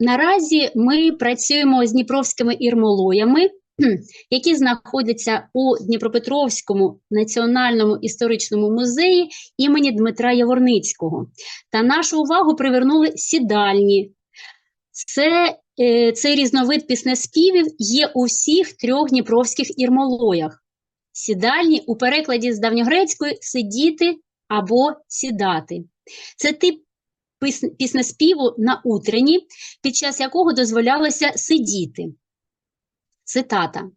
Наразі ми працюємо з дніпровськими ірмолоями, які знаходяться у Дніпропетровському національному історичному музеї імені Дмитра Яворницького. Та нашу увагу привернули сідальні. Це, е, цей різновид піснеспівів є у всіх трьох дніпровських ірмолоях. Сідальні у перекладі з давньогрецької сидіти або сідати. Це тип піснеспіву на утренні, під час якого дозволялося сидіти. Цитата.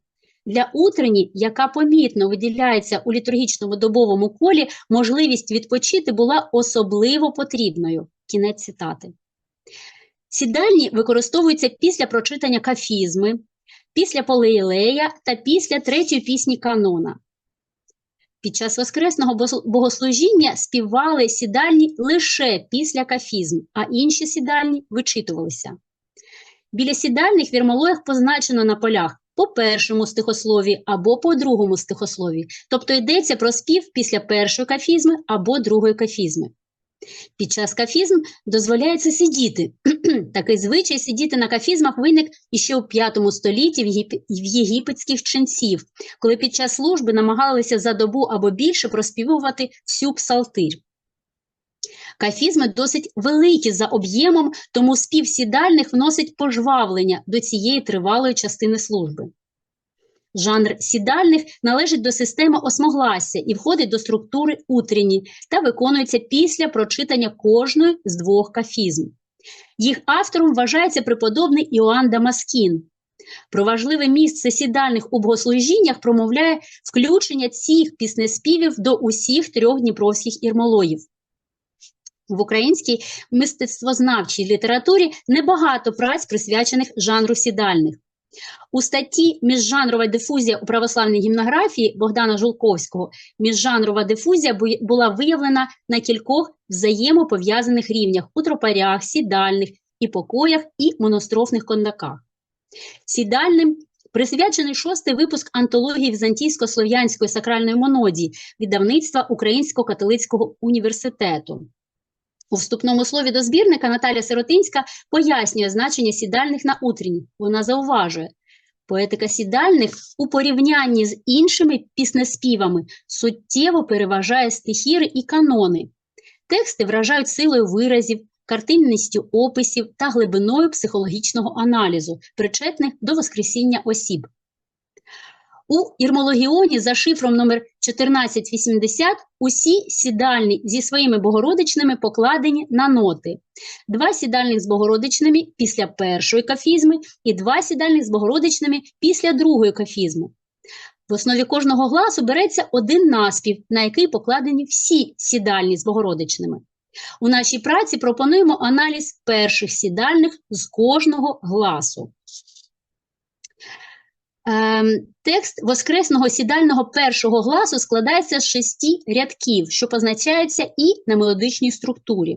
Для утрені, яка помітно виділяється у літургічному добовому колі, можливість відпочити була особливо потрібною. Кінець цитати. Сідальні використовуються після прочитання кафізми, після полеєлея та після третьої пісні канона. Під час воскресного богослужіння співали сідальні лише після кафізм, а інші сідальні вичитувалися. Біля сідальних вірмолоях позначено на полях по першому стихослові або по другому стихослові, тобто йдеться про спів після першої кафізми або другої кафізми. Під час кафізм дозволяється сидіти. Такий звичай сидіти на кафізмах виник іще у V столітті в єгип- в єгипетських ченців, коли під час служби намагалися за добу або більше проспівувати всю псалтир. Кафізми досить великі за об'ємом, тому спів сідальних вносить пожвавлення до цієї тривалої частини служби. Жанр сідальних належить до системи осмогласся і входить до структури утренні та виконується після прочитання кожної з двох кафізм. Їх автором вважається преподобний Іоанн Дамаскін. Про важливе місце сідальних у богослужіннях промовляє включення цих піснеспівів до усіх трьох дніпровських ірмолоїв. В українській мистецтвознавчій літературі небагато праць, присвячених жанру сідальних. У статті Міжжанрова дифузія у православній гімнографії Богдана Жулковського міжжанрова дифузія була виявлена на кількох взаємопов'язаних рівнях у тропарях, сідальних і покоях і монострофних кондаках. Сідальним присвячений шостий випуск антології Візантійсько-слов'янської сакральної монодії видавництва Українського католицького університету. У вступному слові до збірника Наталя Сиротинська пояснює значення сідальних на утренні. Вона зауважує, поетика сідальних у порівнянні з іншими піснеспівами суттєво переважає стихіри і канони. Тексти вражають силою виразів, картинністю описів та глибиною психологічного аналізу, причетних до воскресіння осіб. У Ірмологіоні за шифром номер 1480 усі сідальні зі своїми богородичними покладені на ноти. Два сідальних з богородичними після першої кафізми і два сідальних з богородичними після другої кафізми. В основі кожного гласу береться один наспів, на який покладені всі сідальні з богородичними. У нашій праці пропонуємо аналіз перших сідальних з кожного гласу. Ем, Текст воскресного сідального першого гласу складається з шести рядків, що позначаються і на мелодичній структурі.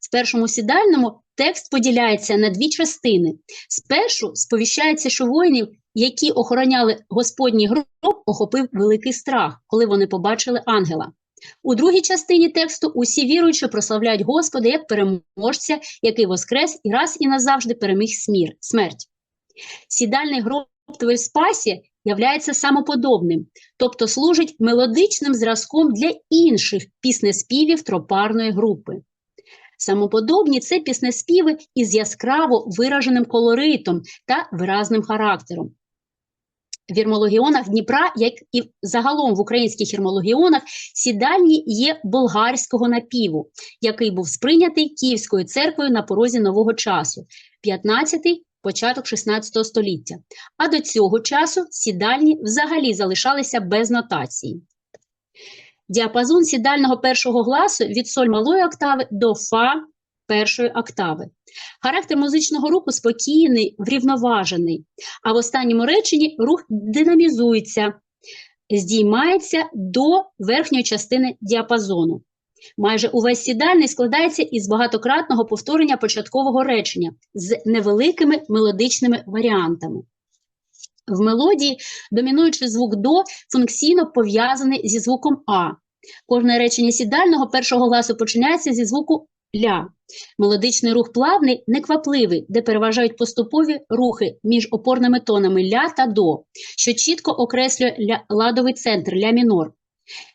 В першому сідальному текст поділяється на дві частини. Спершу сповіщається, що воїнів, які охороняли Господній гроб, охопив великий страх, коли вони побачили ангела. У другій частині тексту усі віруючі прославляють Господа як переможця, який воскрес і раз і назавжди переміг смір, смерть. Сідальний гроб в Спасі являється самоподобним, тобто служить мелодичним зразком для інших піснеспівів тропарної групи. Самоподобні це піснеспіви із яскраво вираженим колоритом та виразним характером. В ірмологіонах Дніпра, як і загалом в українських ірмологіонах, сідальні є болгарського напіву, який був сприйнятий Київською церквою на порозі нового часу, 15-й початок 16 століття. А до цього часу сідальні взагалі залишалися без нотації. Діапазон сідального першого гласу від соль малої октави до фа першої октави. Характер музичного руху спокійний, врівноважений, а в останньому реченні рух динамізується, здіймається до верхньої частини діапазону. Майже увесь сідальний складається із багатократного повторення початкового речення з невеликими мелодичними варіантами. В мелодії домінуючий звук до функційно пов'язаний зі звуком А. Кожне речення сідального першого гласу починається зі звуку ля. Мелодичний рух плавний, неквапливий, де переважають поступові рухи між опорними тонами ля та до, що чітко окреслює ля, ладовий центр ля мінор.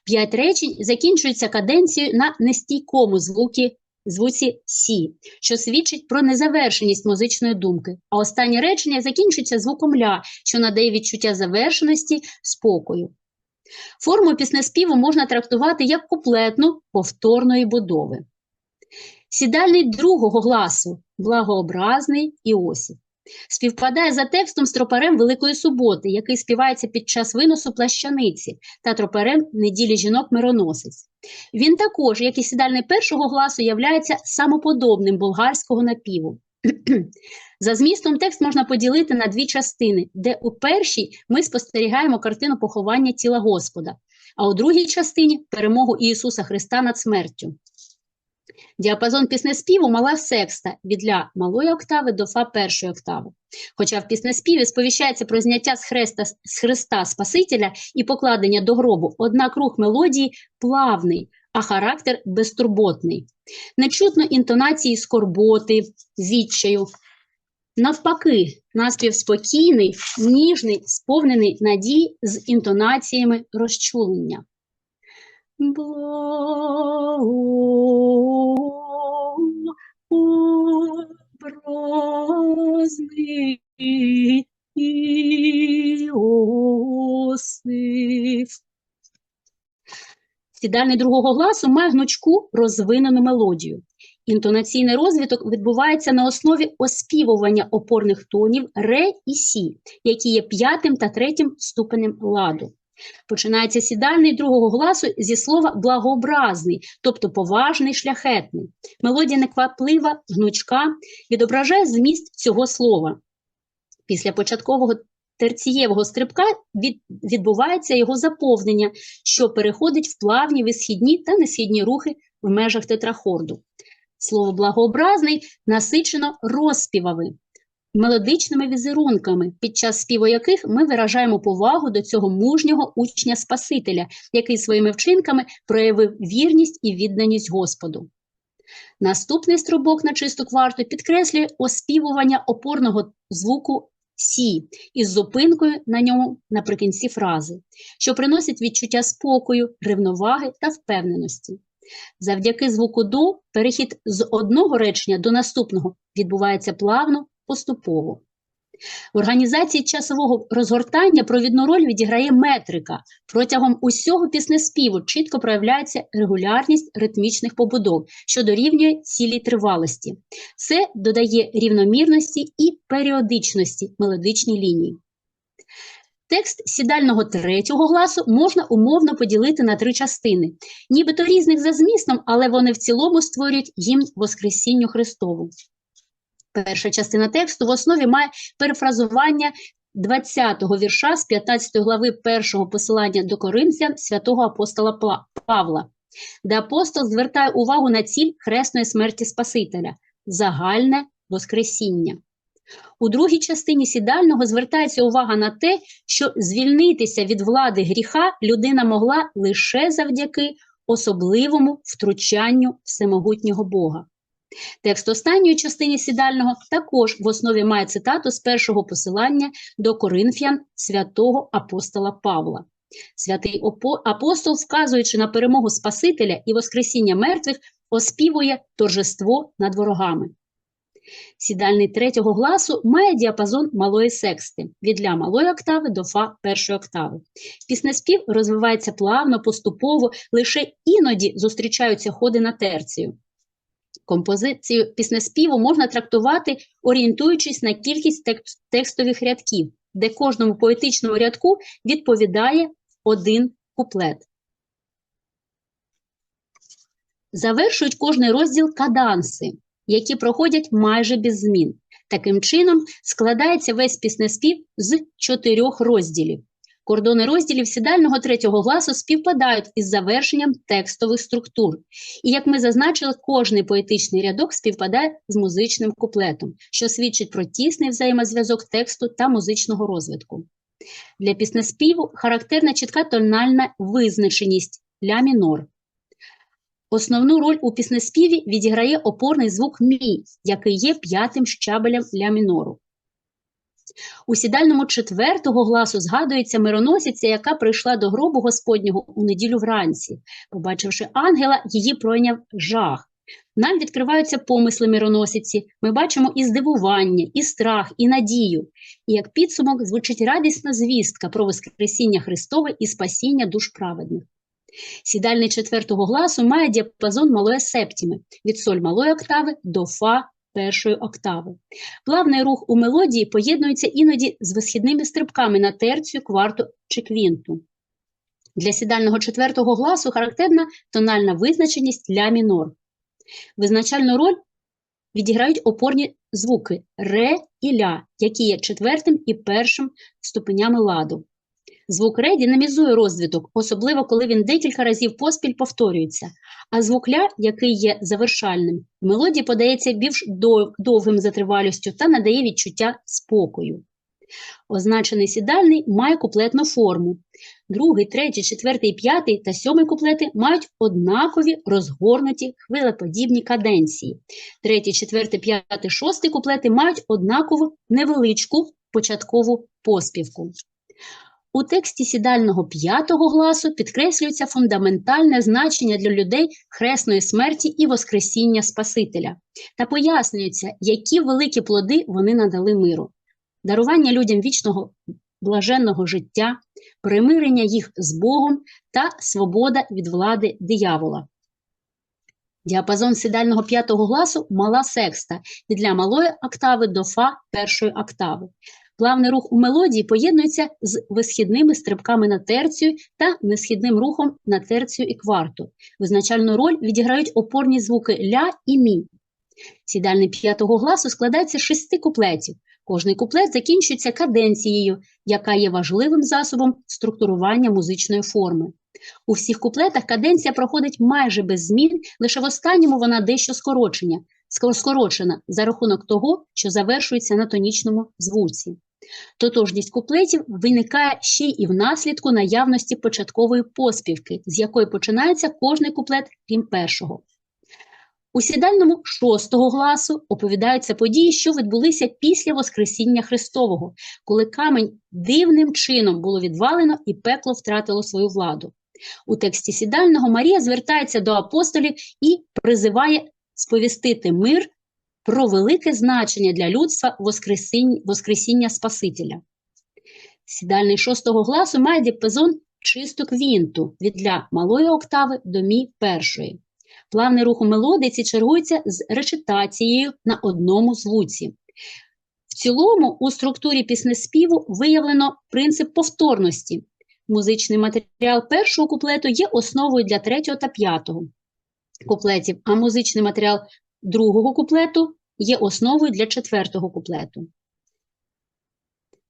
П'ять речень закінчуються каденцією на нестійкому звукі, звуці сі, що свідчить про незавершеність музичної думки. А останнє речення закінчується звуком ля, що надає відчуття завершеності, спокою. Форму піснеспіву можна трактувати як куплетну повторної будови. Сідальний другого гласу благообразний Іосиф. Співпадає за текстом з тропарем Великої Суботи, який співається під час виносу плащаниці та тропарем неділі жінок мироносець. Він також, як і сідальний першого гласу, являється самоподобним болгарського напіву. За змістом текст можна поділити на дві частини, де у першій ми спостерігаємо картину поховання тіла Господа, а у другій частині перемогу Ісуса Христа над смертю. Діапазон піснеспіву мала секста від ля малої октави до фа першої октави. Хоча в піснеспіві сповіщається про зняття з хреста з Христа Спасителя і покладення до гробу, однак рух мелодії плавний, а характер безтурботний. Не чутно інтонації скорботи, відчаю. Навпаки, наспів спокійний, ніжний, сповнений надій з інтонаціями розчулення. Благообразный Іосиф. Сідальний другого гласу має гнучку розвинену мелодію. Інтонаційний розвиток відбувається на основі оспівування опорних тонів ре і сі, які є п'ятим та третім ступенем ладу. Починається сідальний другого гласу зі слова благообразний, тобто поважний, шляхетний. Мелодія некваплива, гнучка, відображає зміст цього слова. Після початкового терцієвого стрибка від, відбувається його заповнення, що переходить в плавні висхідні та несхідні рухи в межах тетрахорду. Слово благообразний насичено розспівами, мелодичними візерунками, під час співу яких ми виражаємо повагу до цього мужнього учня Спасителя, який своїми вчинками проявив вірність і відданість Господу. Наступний струбок на чисту кварту підкреслює оспівування опорного звуку Сі із зупинкою на ньому наприкінці фрази, що приносить відчуття спокою, рівноваги та впевненості. Завдяки звуку до перехід з одного речення до наступного відбувається плавно, поступово. В організації часового розгортання провідну роль відіграє метрика. Протягом усього піснеспіву чітко проявляється регулярність ритмічних побудов, що дорівнює цілій тривалості. Це додає рівномірності і періодичності мелодичній лінії. Текст сідального третього гласу можна умовно поділити на три частини, нібито різних за змістом, але вони в цілому створюють гімн Воскресінню Христову. Перша частина тексту в основі має перефразування 20-го вірша з 15 глави першого посилання до Коринфян святого апостола Павла, де апостол звертає увагу на ціль хресної смерті Спасителя загальне Воскресіння. У другій частині сідального звертається увага на те, що звільнитися від влади гріха людина могла лише завдяки особливому втручанню всемогутнього Бога. Текст останньої частини сідального також в основі має цитату з першого посилання до Коринфян святого апостола Павла. Святий апостол, вказуючи на перемогу Спасителя і Воскресіння мертвих, оспівує торжество над ворогами. Сідальний третього гласу має діапазон малої сексти від ля малої октави до фа першої октави. Піснеспів розвивається плавно, поступово, лише іноді зустрічаються ходи на терцію. Композицію піснеспіву можна трактувати, орієнтуючись на кількість текстових рядків, де кожному поетичному рядку відповідає один куплет. Завершують кожний розділ каданси, які проходять майже без змін. Таким чином, складається весь піснеспів з чотирьох розділів. Кордони розділів сідального третього гласу співпадають із завершенням текстових структур. І, як ми зазначили, кожний поетичний рядок співпадає з музичним куплетом, що свідчить про тісний взаємозв'язок тексту та музичного розвитку. Для піснеспіву характерна чітка тональна визначеність ля мінор. Основну роль у піснеспіві відіграє опорний звук мі, який є п'ятим щабелем ля мінору. У сідальному четвертого гласу згадується мироносиця, яка прийшла до гробу Господнього у неділю вранці. Побачивши ангела, її пройняв жах. Нам відкриваються помисли мироносиці, ми бачимо і здивування, і страх, і надію. І як підсумок звучить радісна звістка про Воскресіння Христове і спасіння душ праведних. Сідальний четвертого гласу має діапазон малої септіми від соль малої октави до фа першої октави. Плавний рух у мелодії поєднується іноді з висхідними стрибками на терцію, кварту чи квінту. Для сідального четвертого гласу характерна тональна визначеність ля мінор. Визначальну роль відіграють опорні звуки ре і ля, які є четвертим і першим ступенями ладу. Звук ре динамізує розвиток, особливо коли він декілька разів поспіль повторюється, а звук ля, який є завершальним, мелодії подається більш довгим затривалістю та надає відчуття спокою. Означений сідальний має куплетну форму. Другий, третій, четвертий, п'ятий та сьомий куплети мають однакові розгорнуті хвилеподібні каденції. Третій, четвертий, п'ятий, шостий куплети мають однакову невеличку початкову поспівку. У тексті сідального п'ятого гласу підкреслюється фундаментальне значення для людей хресної смерті і Воскресіння Спасителя та пояснюється, які великі плоди вони надали миру, дарування людям вічного блаженного життя, примирення їх з Богом та свобода від влади диявола. Діапазон сідального п'ятого гласу мала секста від для малої октави до фа першої октави. Плавний рух у мелодії поєднується з висхідними стрибками на терцію та несхідним рухом на терцію і кварту. Визначальну роль відіграють опорні звуки ля і мі. Сідальний п'ятого гласу складається з шести куплетів. Кожний куплет закінчується каденцією, яка є важливим засобом структурування музичної форми. У всіх куплетах каденція проходить майже без змін, лише в останньому вона дещо скорочення, скорочена за рахунок того, що завершується на тонічному звуці. Тотожність куплетів виникає ще й внаслідку наявності початкової поспівки, з якої починається кожний куплет крім першого. У сідальному шостого гласу оповідаються події, що відбулися після Воскресіння Христового, коли камень дивним чином було відвалено і пекло втратило свою владу. У тексті сідального Марія звертається до апостолів і призиває сповістити мир про велике значення для людства Воскресіння, Спасителя. Сідальний шостого гласу має діапазон чисто квінту від ля малої октави до мі першої. Плавний рух у мелодиці чергується з речитацією на одному звуці. В цілому, у структурі піснеспіву виявлено принцип повторності. Музичний матеріал першого куплету є основою для третього та п'ятого куплетів, а музичний матеріал другого куплету є основою для четвертого куплету.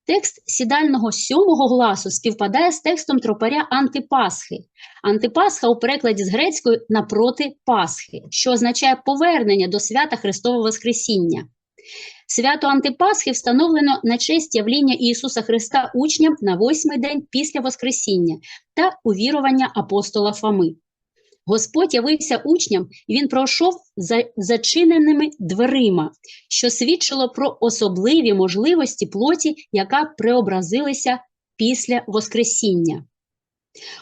Текст сідального сьомого гласу співпадає з текстом тропаря Антипасхи. Антипасха у перекладі з грецької напроти Пасхи, що означає повернення до свята Христового Воскресіння. Свято Антипасхи встановлено на честь явління Ісуса Христа учням на восьмий день після Воскресіння та увірування апостола Фоми. Господь явився учням, і він пройшов за зачиненими дверима, що свідчило про особливі можливості плоті, яка преобразилася після Воскресіння.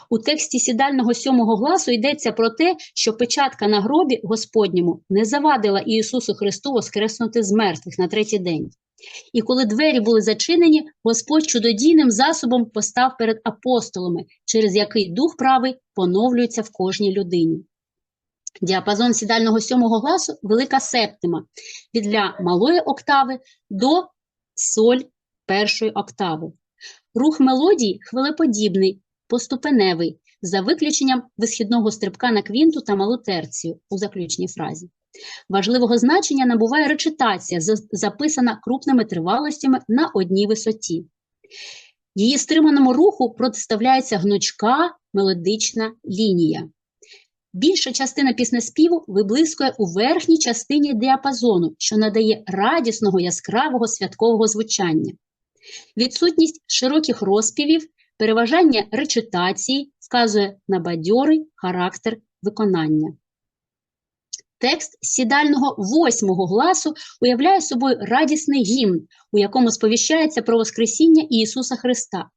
У тексті сідального сьомого гласу йдеться про те, що печатка на гробі Господньому не завадила Ісусу Христу воскреснути з мертвих на третій день. І коли двері були зачинені, Господь чудодійним засобом постав перед апостолами, через який дух правий поновлюється в кожній людині. Діапазон сідального сьомого гласу велика септима від ля малої октави до соль першої октави. Рух мелодії хвилеподібний, поступеневий, за виключенням висхідного стрибка на квінту та малу терцію у заключній фразі. Важливого значення набуває речитація, записана крупними тривалостями на одній висоті. Її стриманому руху протиставляється гнучка мелодична лінія. Більша частина піснеспіву виблискує у верхній частині діапазону, що надає радісного яскравого святкового звучання. Відсутність широких розпівів, переважання речитації вказує на бадьорий характер виконання. Текст сідального восьмого гласу уявляє собою радісний гімн, у якому сповіщається про Воскресіння Ісуса Христа.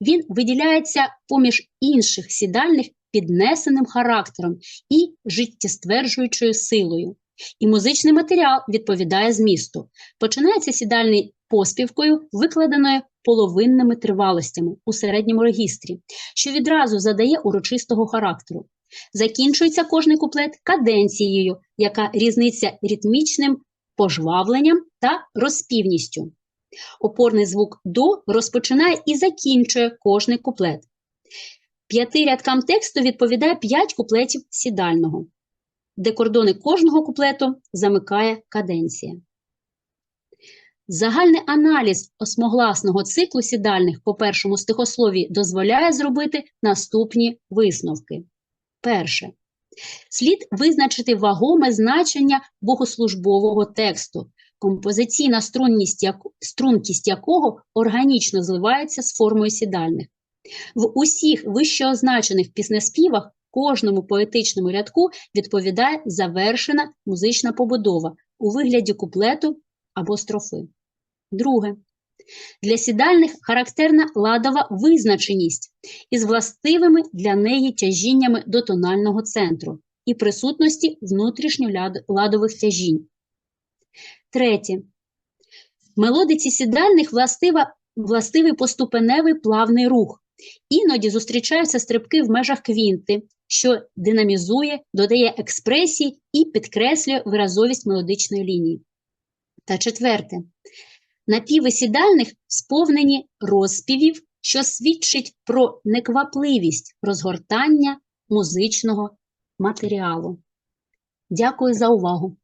Він виділяється поміж інших сідальних піднесеним характером і життєстверджуючою силою. І музичний матеріал відповідає змісту. Починається сідальний поспівкою, викладеною половинними тривалостями у середньому регістрі, що відразу задає урочистого характеру. Закінчується кожний куплет каденцією, яка різниться ритмічним пожвавленням та розпівністю. Опорний звук до розпочинає і закінчує кожний куплет. П'яти рядкам тексту відповідає п'ять куплетів сідального, де кордони кожного куплету замикає каденція. Загальний аналіз осмогласного циклу сідальних по першому стихослові дозволяє зробити наступні висновки. Перше. Слід визначити вагоме значення богослужбового тексту, композиційна струнність, як... стрункість якого органічно зливається з формою сідальних. В усіх вищеозначених піснеспівах кожному поетичному рядку відповідає завершена музична побудова у вигляді куплету або строфи. Друге. Для сідальних характерна ладова визначеність із властивими для неї тяжіннями до тонального центру і присутності внутрішньоладових тяжінь. Третє. Мелодиці сідальних властива, властивий поступеневий плавний рух. Іноді зустрічаються стрибки в межах квінти, що динамізує, додає експресії і підкреслює виразовість мелодичної лінії. Та четверте. Напіви сідальних сповнені розпівів, що свідчить про неквапливість розгортання музичного матеріалу. Дякую за увагу!